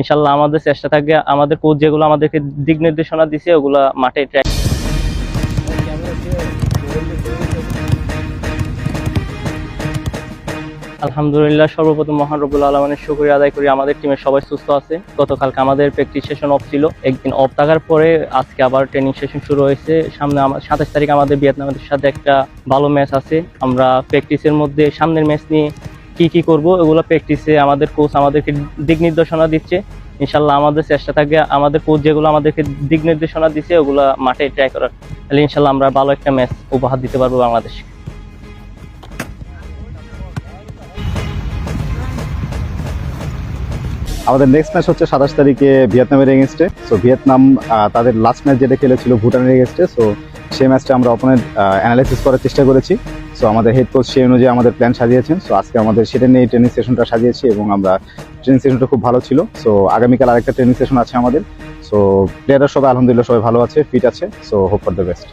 ইনশাল্লাহ আমাদের চেষ্টা থাকবে আমাদের কোচ যেগুলো আমাদেরকে দিক নির্দেশনা দিছে, ওগুলো মাঠে ট্রাই আলহামদুলিল্লাহ সর্বপ্রথম মহান রবুল আলমানের শুক্রিয়া আদায় করি। আমাদের টিমের সবাই সুস্থ আছে। গতকালকে আমাদের প্র্যাকটিস সেশন অফ ছিল। একদিন অফ থাকার পরে আজকে আবার ট্রেনিং সেশন শুরু হয়েছে। সামনে সাতাশ তারিখ আমাদের ভিয়েতনামের সাথে একটা ভালো ম্যাচ আছে। আমরা প্র্যাকটিসের মধ্যে সামনের ম্যাচ নিয়ে কি কি করব, এগুলো প্র্যাকটিসে আমাদের কোচ আমাদেরকে দিক নির্দেশনা দিচ্ছে। ইনশাল্লাহ আমাদের চেষ্টা থাকবে আমাদের কোচ যেগুলো আমাদেরকে দিক নির্দেশনা দিচ্ছে ওগুলো মাঠে ট্রাই করার। তাহলে ইনশাল্লাহ আমরা ভালো একটা ম্যাচ উপহার দিতে পারব বাংলাদেশকে। আমাদের নেক্সট ম্যাচ হচ্ছে সাতাশ তারিখে ভিয়েতনামের এগেনস্টে সো ভিয়েতনাম তাদের লাস্ট ম্যাচ যেটা খেলেছিল ভুটানের এগেনস্টে সো সেই ম্যাচটা আমরা অপোনেন্ট অ্যানালাইসিস করার চেষ্টা করেছি। সো আমাদের হেড কোচ সেই অনুযায়ী আমাদের প্ল্যান সাজিয়েছেন। সো আজকে আমাদের সেটা নিয়ে ট্রেনিং সেশনটা সাজিয়েছি এবং আমরা ট্রেনিং সেশনটা খুব ভালো ছিল। সো আগামীকাল আরেকটা ট্রেনিং সেশন আছে আমাদের। সো প্লেয়াররা সবাই আলহামদুলিল্লাহ সবাই ভালো আছে ফিট আছে। So hope for the best